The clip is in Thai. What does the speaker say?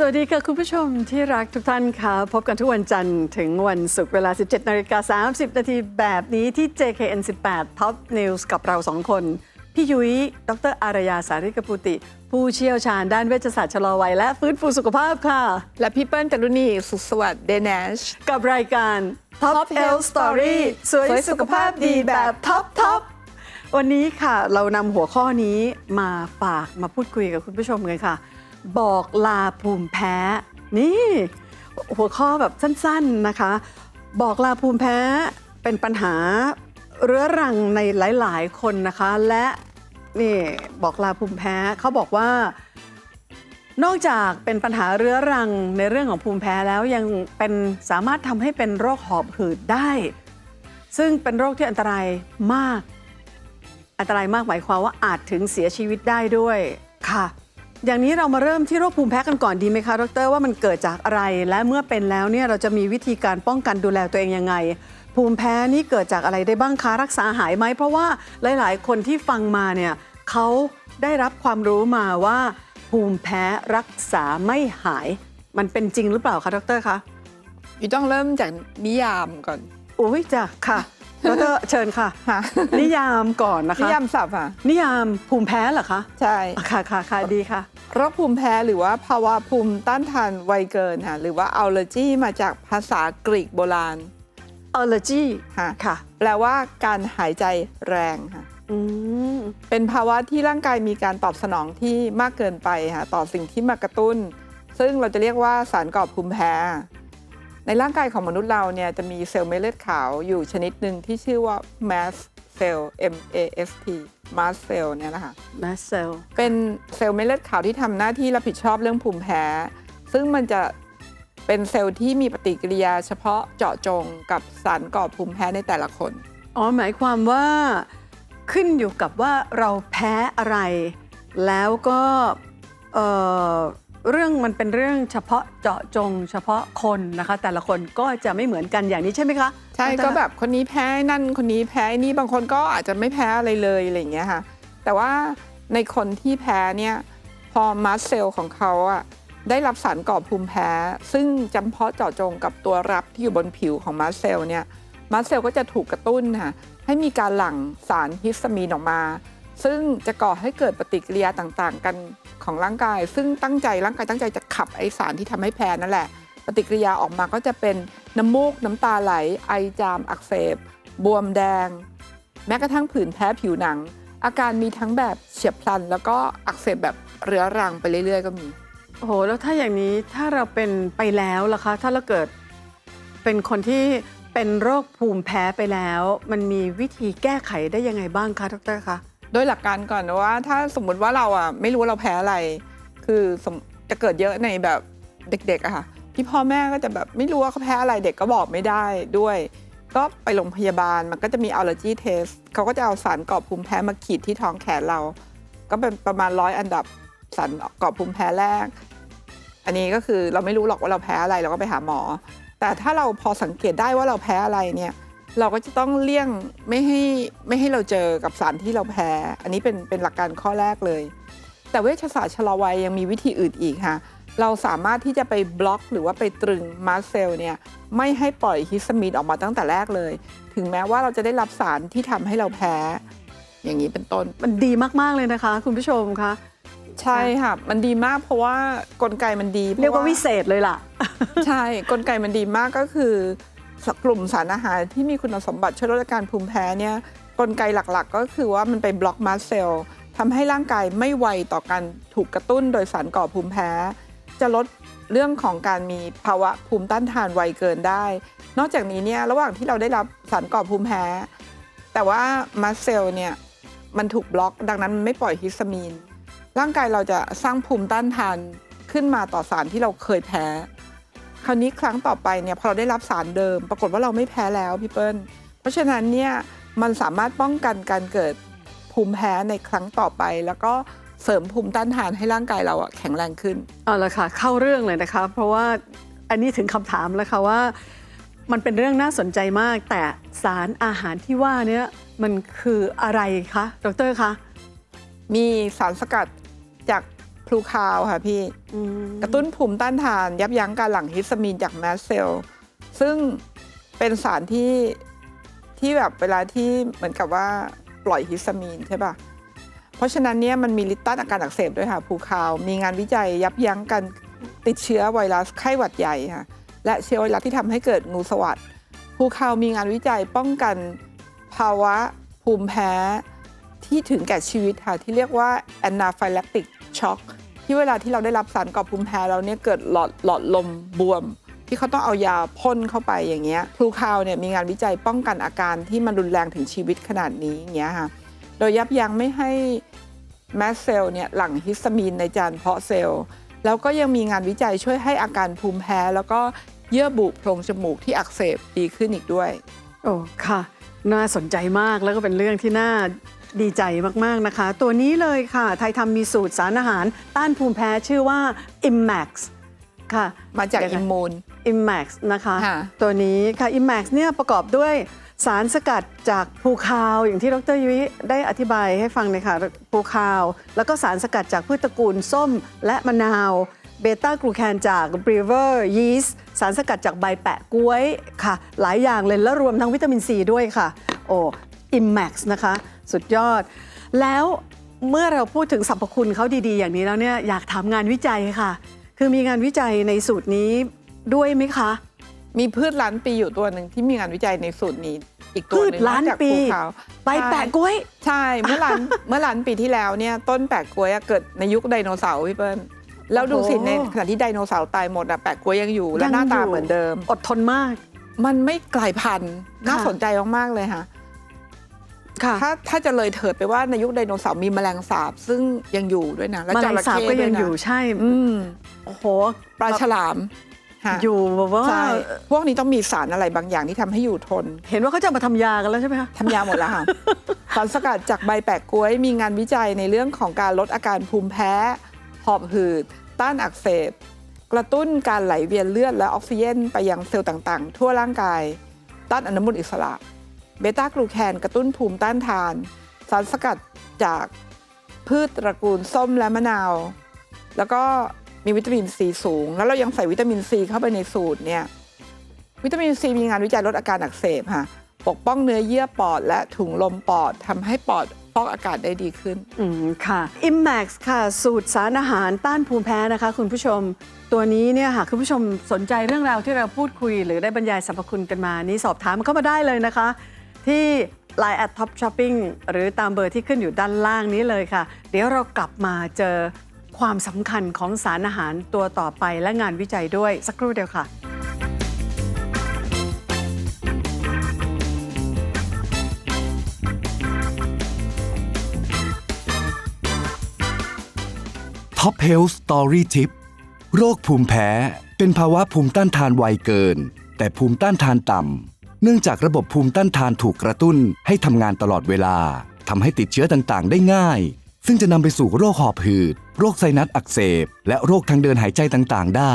สวัสดีค่ะ คุณผู้ชมที่รักทุกท่านค่ะ พบกันทุกวันจันทร์ถึงวันศุกร์เวลา 17นาฬิกา30 นาทีแบบนี้ที่ JKN 18 Top News กับเราสองคน พี่ยุ้ย ดรอารยาสาริกปุติ ผู้เชี่ยวชาญด้านเวชศาสตร์ชะลอวัยและฟื้นฟูสุขภาพค่ะ และพี่เปิ้ลจารุณีสุขสวัสดิ์เดนชกับรายการ Top Top Health Health Story Story สวยสุขภาพดีแบบท็อปท็อปวันนี้ค่ะ เรานำหัวข้อนี้มาฝากมาพูดคุยกับคุณผู้ชมกันค่ะ บอกลาภูมิแพ้ นี่ หัวข้อแบบสั้นๆนะคะ บอกลาภูมิแพ้เป็นปัญหาเรื้อรังในหลายๆ คนนะคะ และนี่บอกลาภูมิแพ้เขาบอกว่า นอกจากเป็นปัญหาเรื้อรังในเรื่องของภูมิแพ้แล้วยังเป็นสามารถทำให้เป็นโรคหอบหืดได้ ซึ่งเป็นโรคที่อันตรายมาก อันตรายมากหมายความว่าอาจถึงเสียชีวิตได้ด้วยค่ะ อย่างนี้เรามาเริ่มที่โรคภูมิแพ้กันก่อนดีไหมคะดรว่ามันเกิดจากอะไร และเมื่อเป็นแล้วเนี่ยเราจะมีวิธีการป้องกันดูแลตัวเองยังไง ภูมิแพ้นี่เกิดจากอะไรได้บ้างคะรักษาหายไหมเพราะว่าหลาย ๆ คนที่ฟังมาเนี่ยเขาได้รับความรู้มาว่า ภูมิแพ้รักษาไม่หาย มันเป็นจริงหรือเปล่าคะดรคะอยู่ต้องเริ่มจากนิยามก่อนอุ้ยจ้ะค่ะ ดรเชิญค่ะ ค่ะนิยามก่อนนะคะ นิยามศัพท์อะ นิยามภูมิแพ้เหรอคะใช่อะค่ะค่ะค่ะดีค่ะ โรคภูมิแพ้หรือว่าภาวะภูมิต้านทานไวเกินค่ะหรือว่า allergy มาจากภาษากรีกโบราณ allergy ค่ะค่ะ แปลว่าการหายใจแรงค่ะ อืมเป็นภาวะที่ร่างกายมีการตอบสนองที่มากเกินไปค่ะต่อสิ่งที่มากระตุ้น ซึ่งเราจะเรียกว่าสารก่อภูมิแพ้ ในร่างกายของมนุษย์เราเนี่ยจะมีเซลล์เม็ดเลือดขาวอยู่ชนิดหนึ่งที่ชื่อว่า mast cell M A S T mast cell เนี่ยนะคะมาเซลเป็นเซลล์เม็ดเลือดขาวที่ทำหน้าที่รับผิดชอบเรื่องภูมิแพ้ ซึ่งมันจะเป็นเซลล์ที่มีปฏิกิริยาเฉพาะเจาะจงกับสารก่อภูมิแพ้ในแต่ละคน อ๋อหมายความว่าขึ้นอยู่กับว่าเราแพ้อะไร แล้วก็เอ่อ เรื่องมันเป็นเรื่องเฉพาะเจาะจง เฉพาะคนนะคะ แต่ละคนก็จะไม่เหมือนกันอย่างนี้ใช่ไหมคะใช่ดรก็แบบคนนี้แพ้นั่นคนนี้แพ้นี่บางคนก็อาจจะไม่แพ้อะไรเลยอะไรอย่างเงี้ยค่ะ แต่ว่าในคนที่แพ้เนี่ยพอมาสเซลของเขาอะได้รับสารก่อภูมิแพ้ ซึ่งจำเพาะเจาะจงกับตัวรับที่อยู่บนผิวของมาสเซลเนี่ยมาสเซลก็จะถูกกระตุ้นค่ะให้มีการหลั่งสารฮิสตามีนออกมา ซึ่งจะก่อให้เกิดปฏิกิริยาต่างๆ กัน ของร่างกาย ซึ่งตั้งใจร่างกายตั้งใจจะขับไอสารที่ทำให้แพ้นั่นแหละ ปฏิกิริยาออกมาก็จะเป็นน้ำมูกน้ำตาไหล ไอจามอักเสบบวมแดง แม้กระทั่งผื่นแพ้ผิวหนัง อาการมีทั้งแบบเฉียบพลัน แล้วก็อักเสบแบบเรื้อรังไปเรื่อย ๆ ก็มีโอ้โหแล้วถ้าอย่างนี้ถ้าเราเป็นไปแล้วล่ะคะ ถ้าเราเกิดเป็นคนที่เป็นโรคภูมิแพ้ไปแล้ว มันมีวิธีแก้ไขได้ยังไงบ้างคะดรคะ โดยหลักการก่อนว่า ถ้าสมมุติว่าเราอะไม่รู้ว่าเราแพ้อะไร คือจะเกิดเยอะในแบบเด็กๆอะค่ะที่พ่อแม่ก็จะแบบไม่รู้ว่าเขาแพ้อะไรเด็กก็บอกไม่ได้ด้วย ก็ไปโรงพยาบาลมันก็จะมี allergy test เขาก็จะเอาสารก่อภูมิแพ้มาขีดที่ท้องแขนเรา ก็เป็นประมาณร้อยอันดับสารก่อภูมิแพ้แรก อันนี้ก็คือเราไม่รู้หรอกว่าเราแพ้อะไรเราก็ไปหาหมอ แต่ถ้าเราพอสังเกตได้ว่าเราแพ้อะไรเนี่ย เราก็จะต้องเลี่ยงไม่ให้ไม่ให้เราเจอกับสารที่เราแพ้ อันนี้เป็นเป็นหลักการข้อแรกเลย แต่เวชศาสตร์ชะลอวัยยังมีวิธีอื่นอีกค่ะเราสามารถที่จะไปบล็อกหรือว่าไปตรึงมาสเซลเนี่ยไม่ให้ปล่อยฮิสตามีนออกมาตั้งแต่แรกเลย ถึงแม้ว่าเราจะได้รับสารที่ทำให้เราแพ้ อย่างนี้เป็นต้น มันดีมาก ๆ เลยนะคะ คุณผู้ชมคะใช่ค่ะ มันดีมากเพราะว่ากลไกมันดีพะเรียกว่าวิเศษเลยล่ะ ใช่กลไกมันดีมากก็คือ กลุ่มสารอาหารที่มีคุณสมบัติช่วยลดอาการภูมิแพ้เนี่ยกลไกหลักๆ ก็คือว่ามันไปบล็อกมาสเซลทำให้ร่างกายไม่ไวต่อการถูกกระตุ้นโดยสารก่อภูมิแพ้ จะลดเรื่องของการมีภาวะภูมิต้านทานไวเกินได้ นอกจากนี้เนี่ยระหว่างที่เราได้รับสารก่อภูมิแพ้ แต่ว่ามาสเซลเนี่ยมันถูกบล็อก ดังนั้นมันไม่ปล่อยฮิสตามีน ร่างกายเราจะสร้างภูมิต้านทานขึ้นมาต่อสารที่เราเคยแพ้ ราวนี้ครั้งต่อไปเนี่ยพอเราได้รับสารเดิม ปรากฏว่าเราไม่แพ้แล้วพี่เปิ้ลเพราะฉะนั้นเนี่ยมันสามารถป้องกันการเกิดภูมิแพ้ในครั้งต่อไป แล้วก็เสริมภูมิต้านทานให้ร่างกายเราอะแข็งแรงขึ้นเอาละค่ะ เข้าเรื่องเลยนะคะ เพราะว่าอันนี้ถึงคำถามแล้วค่ะว่า มันเป็นเรื่องน่าสนใจมาก แต่สารอาหารที่ว่าเนี้ยมันคืออะไรคะดรคะมีสารสกัดจาก พลูคาวค่ะพี่อืมกระตุ้นภูมิต้านทาน ยับยั้งการหลั่งฮิสตามีนจากแมสเซลซึ่งเป็นสารที่ที่แบบเวลาที่เหมือนกับว่าปล่อยฮิสตามีนใช่ปะเพราะฉะนั้นเนี่ยมันมีฤทธิ์ต้านอาการอักเสบด้วยค่ะภูคาว มีงานวิจัยยับยั้งการติดเชื้อไวรัสไข้หวัดใหญ่ค่ะและเชื้อไวรัสที่ทำให้เกิดงูสวัสดภูคาวมีงานวิจัยป้องกันภาวะภูมิแพ้ที่ถึงแก่ชีวิตค่ะที่เรียกว่า anaphylactic shock ที่เวลาที่เราได้รับสารก่อภูมิแพ้แล้วเนี่ยเกิดหลอดหลอดลมบวม ที่เขาต้องเอายาพ่นเข้าไปอย่างเงี้ยพลูคาวเนี่ยมีงานวิจัยป้องกันอาการที่มันรุนแรงถึงชีวิตขนาดนี้อย่างเงี้ยค่ะโดยยับยั้งไม่ให้แมสเซลเนี่ยหลั่งฮิสตามีนในจานเพาะเซลล์แล้วก็ยังมีงานวิจัยช่วยให้อาการภูมิแพ้ แล้วก็เยื่อบุโพรงจมูกที่อักเสบดีขึ้นอีกด้วย โอ้ค่ะ น่าสนใจมากแล้วก็เป็นเรื่องที่น่า ดีใจมาก ๆ นะคะ ตัวนี้เลยค่ะ ไทยทำมีสูตรสารอาหาร ต้านภูมิแพ้ชื่อว่า Immax ค่ะ มาจากยังไงอิมมูน Immax นะคะ ค่ะ ตัวนี้ค่ะ Immax เนี่ยประกอบด้วยสารสกัดจากภูคาว อย่างที่ดรยุ้ยได้อธิบายให้ฟังเลยค่ะภูคาว แล้วก็สารสกัดจากพืชตระกูลส้มและมะนาวเบต้ากลูแคนจาก b r e w e r yeast สารสกัดจากใบแปะกล้วยค่ะ หลายอย่างเลยแล้วรวมทั้งวิตามินซีด้วยค่ะ โอ้ Immax นะคะ สุดยอด แล้วเมื่อเราพูดถึงสรรพคุณเขาดีๆ อย่างนี้แล้วเนี่ยอยากถามงานวิจัยค่ะ คือมีงานวิจัยในสูตรนี้ด้วยไหมคะ มีพืชล้านปีอยู่ตัวหนึ่งที่มีงานวิจัยในสูตรนี้ อีกตัวหนึ่งพืชล้านจากปีภูเขาใบแปะกล้วย ใช่เมื่อล้านเมื่อล้านปีที่แล้วเนี่ยต้นแปะกล้วยอะเกิดในยุคไดโนเสาร์พี่เปิ้ลแล้วดูสิโอ้โห ในขณะที่ไดโนเสาร์ตายหมดอะแปะกล้วยยังอยู่และยังหน้าตาอยู่เหมือนเดิม อดทนมาก มันไม่กลายพันธุ์น่าค่ะสนใจมากๆเลยค่ะค่ะ ถ้าถ้าจะเลยเถิดไปว่าในยุคไดโนเสาร์มีแมลงสาบ ซึ่งยังอยู่ด้วยนะและแมจลงระสาบเข้ก็ด้วยังนะอยู่ใช่อืมโอ้โหปลาฉลามค่ะอยู่แบบว่าใช่พวกนี้ต้องมีสารอะไรบางอย่างที่ทำให้อยู่ทน เห็นว่าเขาจะมาทำยากันแล้วใช่ไหมคะทำยาหมดแล้วค่ะสารสกัดจากใบแปะกล้วยมีงานวิจัยในเรื่องของการลดอาการภูมิแพ้ หอบหืด ต้านอักเสบ กระตุ้นการไหลเวียนเลือดและออกซิเจนไปยังเซลล์ต่างๆ ทั่วร่างกาย ต้านอนุมูลอิสระ เบต้ากลูแคนกระตุ้นภูมิต้านทาน สารสกัดจากพืชตระกูลส้มและมะนาว แล้วก็มีวิตามินซีสูง แล้วเรายังใส่วิตามินซีเข้าไปในสูตรเนี่ยวิตามินซีมีงานวิจัยลดอาการอักเสบค่ะปกป้องเนื้อเยื่อปอด และถุงลมปอดทำให้ปอดฟอกอากาศได้ดีขึ้น อืมค่ะ IMAX ค่ะ สูตรสารอาหารต้านภูมิแพ้นะคะ คุณผู้ชม ตัวนี้เนี่ยหากคุณผู้ชมสนใจเรื่องราวที่เราพูดคุย หรือได้บรรยายสรรพคุณกันมา นี้สอบถามเข้ามาได้เลยนะคะ ที่ Line at Top Shopping หรือตามเบอร์ที่ขึ้นอยู่ด้านล่างนี้เลยค่ะ เดี๋ยวเรากลับมาเจอความสำคัญของสารอาหารตัวต่อไปและงานวิจัยด้วยสักครู่เดียวค่ะท็อปเฮลส์สตอรี่ทิปโรคภูมิแพ้ เป็นภาวะภูมิต้านทานไวเกิน แต่ภูมิต้านทานต่ำ เนื่องจากระบบภูมิต้านทานถูกกระตุ้นให้ทำงานตลอดเวลาทำให้ติดเชื้อต่างๆ ได้ง่าย ซึ่งจะนำไปสู่โรคหอบหืด โรคไซนัสอักเสบ และโรคทางเดินหายใจต่างๆ ได้